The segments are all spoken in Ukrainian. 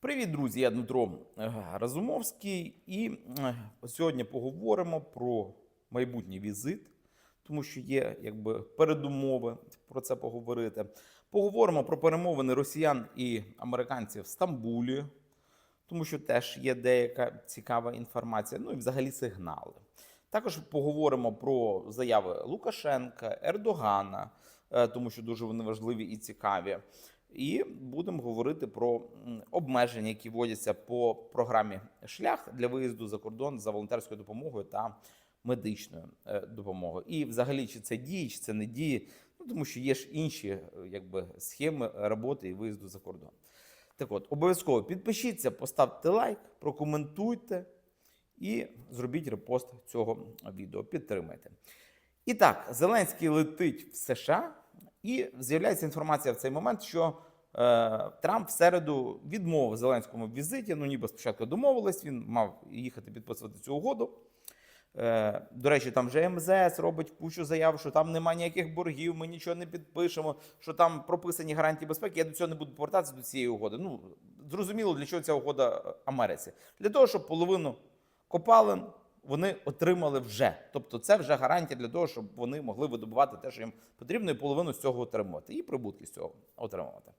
Привіт, друзі! Я Дмитро е, Разумовський, і е, сьогодні поговоримо про майбутній візит, тому що є якби передумови про це поговорити. Поговоримо про перемовини росіян і американців в Стамбулі, тому що теж є деяка цікава інформація. Ну і взагалі сигнали. Також поговоримо про заяви Лукашенка, Ердогана, е, тому що дуже вони важливі і цікаві. І будемо говорити про обмеження, які вводяться по програмі Шлях для виїзду за кордон за волонтерською допомогою та медичною е, допомогою. І взагалі, чи це діє, чи це не діє, ну тому що є ж інші е, якби схеми роботи і виїзду за кордон. Так от, обов'язково підпишіться, поставте лайк, прокоментуйте і зробіть репост цього відео. Підтримайте. І так, Зеленський летить в США, і з'являється інформація в цей момент, що Трамп в середу відмовив Зеленському в візиті. Ну, ніби спочатку домовились, він мав їхати підписувати цю угоду. Е, до речі, там вже МЗС робить кучу заяв, що там немає ніяких боргів, ми нічого не підпишемо, що там прописані гарантії безпеки. Я до цього не буду повертатися до цієї угоди. Ну зрозуміло, для чого ця угода е, Америці? Для того, щоб половину копалин вони отримали вже. Тобто, це вже гарантія для того, щоб вони могли видобувати те, що їм потрібно, і половину з цього отримувати, і прибутки з цього отримувати.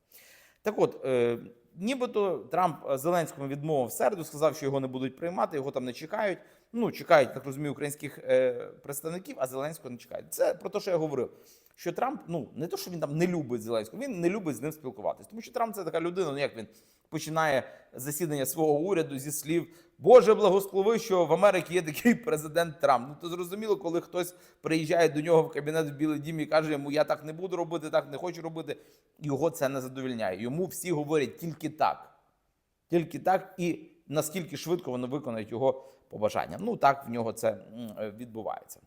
Так от, е, нібито Трамп Зеленському відмовив в середу, сказав, що його не будуть приймати, його там не чекають. Ну, чекають, так розумію, українських е, представників, а Зеленського не чекають. Це про те, що я говорив. Що Трамп, ну не то, що він там не любить Зеленського, він не любить з ним спілкуватись. Тому що Трамп це така людина, ну як він починає засідання свого уряду зі слів Боже благослови, що в Америці є такий президент Трамп. Ну то зрозуміло, коли хтось приїжджає до нього в кабінет в Білий Дім і каже йому, я так не буду робити, так не хочу робити. Його це не задовільняє. Йому всі говорять тільки так. Тільки так, і наскільки швидко вони виконають його побажання. Ну так в нього це відбувається.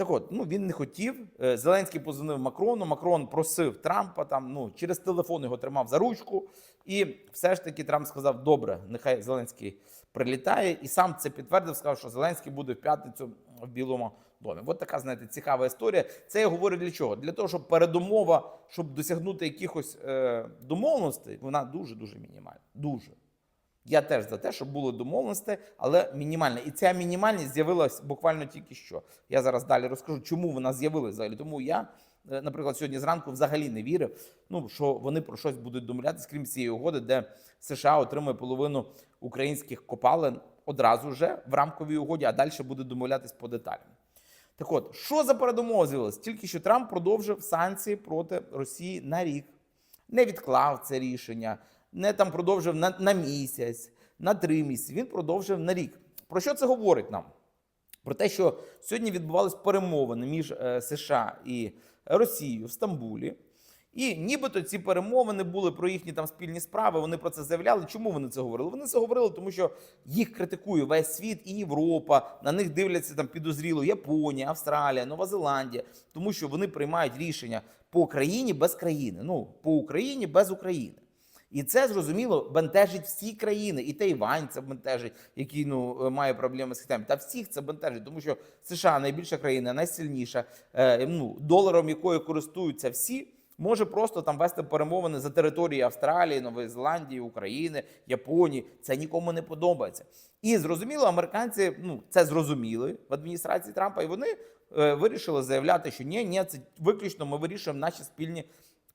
Так от, ну він не хотів. Е, Зеленський позвонив Макрону. Макрон просив Трампа там, ну через телефон його тримав за ручку. І все ж таки Трамп сказав: добре, нехай Зеленський прилітає, і сам це підтвердив, сказав, що Зеленський буде в п'ятницю в Білому домі. От така, знаєте, цікава історія. Це я говорю для чого? Для того, щоб передумова, щоб досягнути якихось е, домовленостей, вона дуже дуже мінімальна. Дуже. Я теж за те, щоб були домовленості, але мінімальна. І ця мінімальність з'явилась буквально тільки що. Я зараз далі розкажу, чому вона з'явилася взагалі. Тому я, е, наприклад, сьогодні зранку взагалі не вірив, ну що вони про щось будуть домовлятися, крім цієї угоди, де США отримує половину українських копалин одразу вже в рамковій угоді, а далі буде домовлятись по деталям. Так от, що за передумова з'явилась? Тільки що Трамп продовжив санкції проти Росії на рік, не відклав це рішення, не там продовжив на, на місяць, на три місяці. Він продовжив на рік. Про що це говорить нам? Про те, що сьогодні відбувались перемовини між е, США і Росією в Стамбулі. І нібито ці перемовини були про їхні там спільні справи. Вони про це заявляли. Чому вони це говорили? Вони це говорили, тому що їх критикує весь світ і Європа. На них дивляться там підозріло Японія, Австралія, Нова Зеландія, тому що вони приймають рішення по країні без країни. Ну по Україні без України. І це зрозуміло бентежить всі країни, і Тайвань це бентежить, який ну е, має проблеми з Китаєм. Та всіх це бентежить, тому що США найбільша країна, найсильніша, е, ну доларом якої користуються всі, може просто там вести перемовини за території Австралії, Нової Зеландії, України, Японії. Це нікому не подобається. І зрозуміло, американці ну це зрозуміли в адміністрації Трампа, і вони е, вирішили заявляти, що ні, ні, це виключно ми вирішуємо наші спільні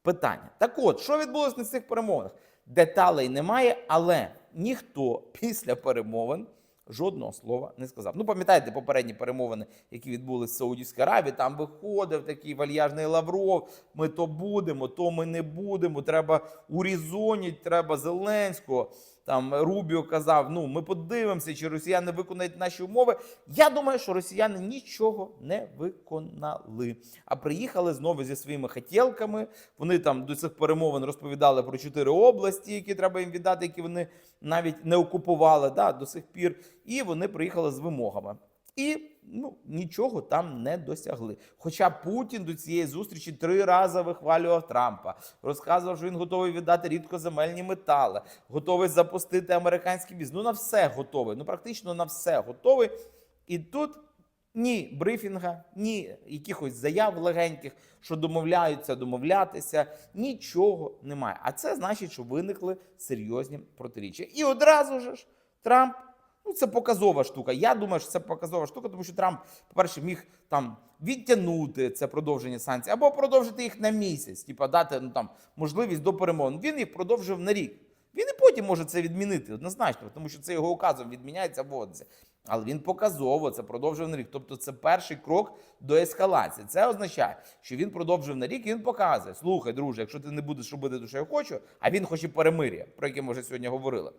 питання. Так от, що відбулося на цих перемовинах? Деталей немає, але ніхто після перемовин жодного слова не сказав. Ну, пам'ятаєте попередні перемовини, які відбулися в Саудівській Аравії, там виходив такий вальяжний Лавров. Ми то будемо, то ми не будемо. Треба урізоніть, треба Зеленського. Там Рубіо казав: ну ми подивимося, чи росіяни виконають наші умови. Я думаю, що росіяни нічого не виконали. А приїхали знову зі своїми хотілками. Вони там до цих перемовин розповідали про чотири області, які треба їм віддати, які вони навіть не окупували да, до сих пір. І вони приїхали з вимогами. І ну нічого там не досягли. Хоча Путін до цієї зустрічі три рази вихвалював Трампа, розказував, що він готовий віддати рідкоземельні метали, готовий запустити американський бізнес. Ну на все готовий. Ну практично на все готовий. І тут Ні брифінга, ні якихось заяв легеньких, що домовляються домовлятися. Нічого немає. А це значить, що виникли серйозні протиріччя. І одразу ж Трамп. Ну, це показова штука. Я думаю, що це показова штука, тому що Трамп, по-перше, міг там відтягнути це продовження санкцій або продовжити їх на місяць, типа дати ну там можливість до перемовин. Він їх продовжив на рік. Він і потім може це відмінити однозначно, тому що це його указом відміняється, вводиться. Але він показово це продовжив на рік. Тобто це перший крок до ескалації. Це означає, що він продовжив на рік і він показує: слухай, друже, якщо ти не будеш робити те, що я хочу, а він хоче перемир'я, про яке ми вже сьогодні говорили.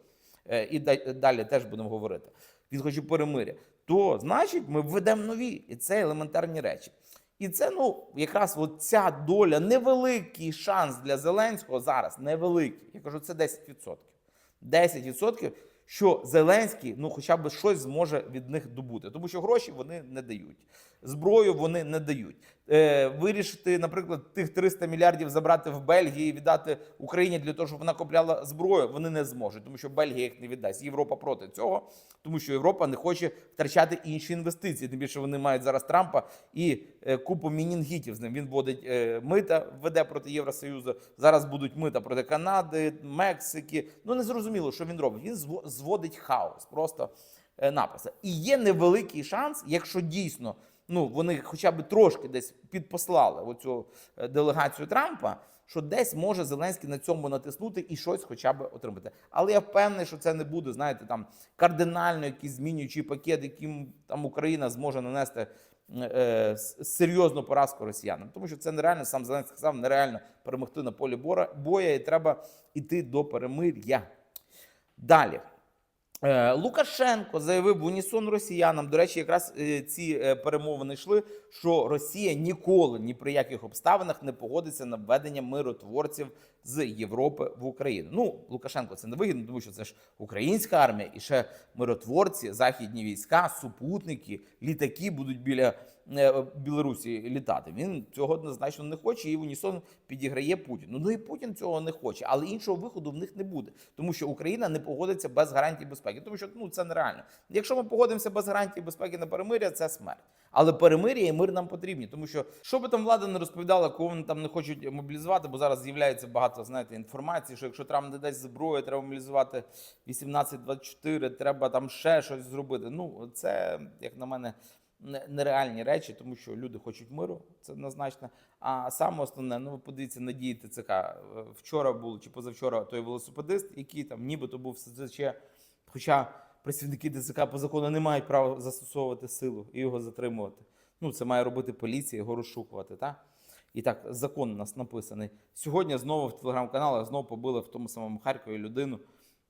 Е, і далі теж будемо говорити. Він хоче перемир'я, то значить ми введемо нові, і це елементарні речі. І це ну якраз ця доля, невеликий шанс для Зеленського зараз, невеликий. Я кажу, це 10%. 10%, що Зеленський ну хоча б щось зможе від них добути, тому що гроші вони не дають, зброю вони не дають. Е, вирішити, наприклад, тих 300 мільярдів забрати в Бельгії і віддати Україні для того, щоб вона купляла зброю, вони не зможуть, тому що Бельгія їх не віддасть. Європа проти цього, тому що Європа не хоче втрачати інші інвестиції. Тим більше вони мають зараз Трампа і е, купу мінінгітів з ним. Він вводить е, мита, веде проти Євросоюзу. Зараз будуть мита проти Канади, Мексики. Ну не зрозуміло, що він робить. Він зводить хаос просто е, напросто. І є невеликий шанс, якщо дійсно ну вони хоча б трошки десь підпослали оцю е, делегацію Трампа. Що десь може Зеленський на цьому натиснути і щось хоча б отримати. Але я впевнений, що це не буде, знаєте, там кардинально якийсь змінюючий пакет, яким там Україна зможе нанести е, серйозну поразку росіянам. Тому що це нереально, сам Зеленський сказав, нереально перемогти на полі боя, і треба йти до перемир'я. Далі. Е, Лукашенко заявив в унісон росіянам. До речі, якраз е, ці е, перемовини йшли, що Росія ніколи ні при яких обставинах не погодиться на введення миротворців з Європи в Україну. Ну Лукашенко це не вигідно, тому що це ж українська армія, і ще миротворці, західні війська, супутники, літаки будуть біля Білорусі літати. Він цього однозначно не хоче, і в унісон підіграє Путіну. Ну і Путін цього не хоче, але іншого виходу в них не буде, тому що Україна не погодиться без гарантій безпеки, тому що ну це нереально. Якщо ми погодимося без гарантій безпеки на перемир'я, це смерть. Але перемир'я і мир нам потрібні, тому що що би там влада не розповідала, кого вони там не хочуть мобілізувати, бо зараз з'являється багато знаєте інформації, що якщо Трамп не дасть зброю, треба мобілізувати 18-24, треба там ще щось зробити. Ну це як на мене. Не- Нереальні речі, тому що люди хочуть миру, це однозначно. А саме основне, ну ви подивіться на дії ТЦК. Е, Вчора був чи позавчора той велосипедист, який там нібито був СЗЧ, хоча працівники ТЦК по закону не мають права застосовувати силу і його затримувати. Ну, це має робити поліція, його розшукувати. Так? І так, закон у нас написаний. Сьогодні знову в телеграм-каналах знову побили в тому самому Харкові людину.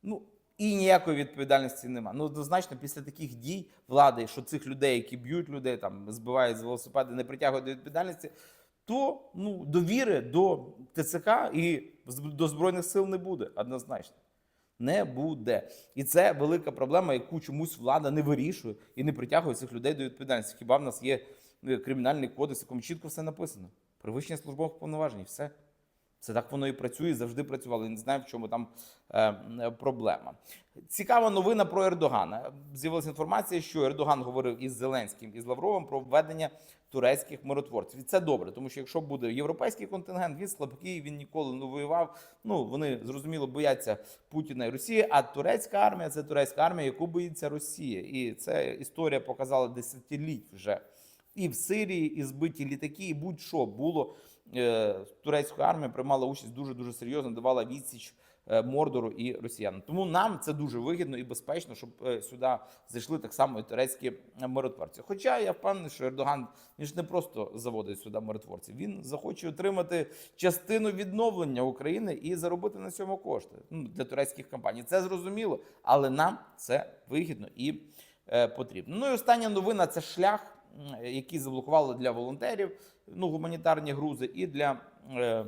Ну, і ніякої відповідальності нема. Ну, однозначно, після таких дій влади, що цих людей, які б'ють людей, там збивають з велосипеди, не притягують до відповідальності, то ну, довіри до ТЦК і до Збройних сил не буде однозначно. Не буде. І це велика проблема, яку чомусь влада не вирішує і не притягує цих людей до відповідальності. Хіба в нас є е, кримінальний кодекс, якому чітко все написано? Перевищення службових повноважень, все. Це так воно і працює, завжди працювало. Не знаю, в чому там е, е, проблема. Цікава новина про Ердогана. З'явилася інформація, що Ердоган говорив із Зеленським і з Лавровим про введення турецьких миротворців. І це добре, тому що якщо буде європейський контингент, він слабкий, він ніколи не воював. Ну вони зрозуміло бояться Путіна і Росії. А турецька армія це турецька армія, яку боїться Росія. І це історія показала десятиліть вже. І в Сирії, і збиті літаки, і будь-що було. Е, Турецька армія приймала участь дуже дуже серйозно, давала відсіч е, Мордору і росіянам. Тому нам це дуже вигідно і безпечно, щоб е, сюди зайшли так само і турецькі миротворці. Хоча я впевнений, що Ердоган він ж не просто заводить сюди миротворців. Він захоче отримати частину відновлення України і заробити на цьому кошти ну, для турецьких компаній. Це зрозуміло, але нам це вигідно і потрібно. Ну і остання новина це шлях, який заблокували для волонтерів, ну гуманітарні грузи і для. Е,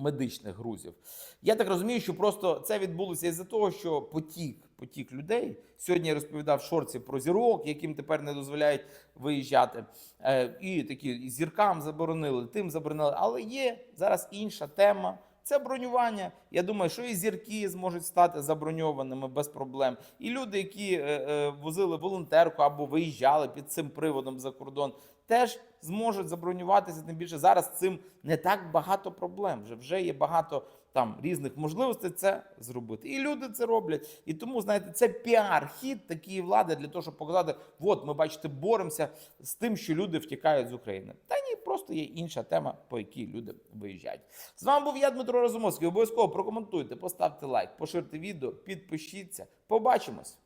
медичних грузів. Я так розумію, що просто це відбулося із-за того, що потік, потік людей. Сьогодні я розповідав шорці про зірок, яким тепер не дозволяють виїжджати. Е, і такі і зіркам заборонили, тим заборонили. Але є зараз інша тема. Це бронювання. Я думаю, що і зірки зможуть стати заброньованими без проблем. І люди, які е, е, возили волонтерку або виїжджали під цим приводом за кордон, теж зможуть забронюватися. Тим більше зараз цим не так багато проблем. Вже вже є багато там різних можливостей це зробити. І люди це роблять. І тому, знаєте, це піар-хід такої влади для того, щоб показати, от ми бачите, боремося з тим, що люди втікають з України. Та ні, просто є інша тема, по якій люди виїжджають. З вами був я, Дмитро Розумовський. Обов'язково прокоментуйте, поставте лайк, поширте відео, підпишіться. Побачимось.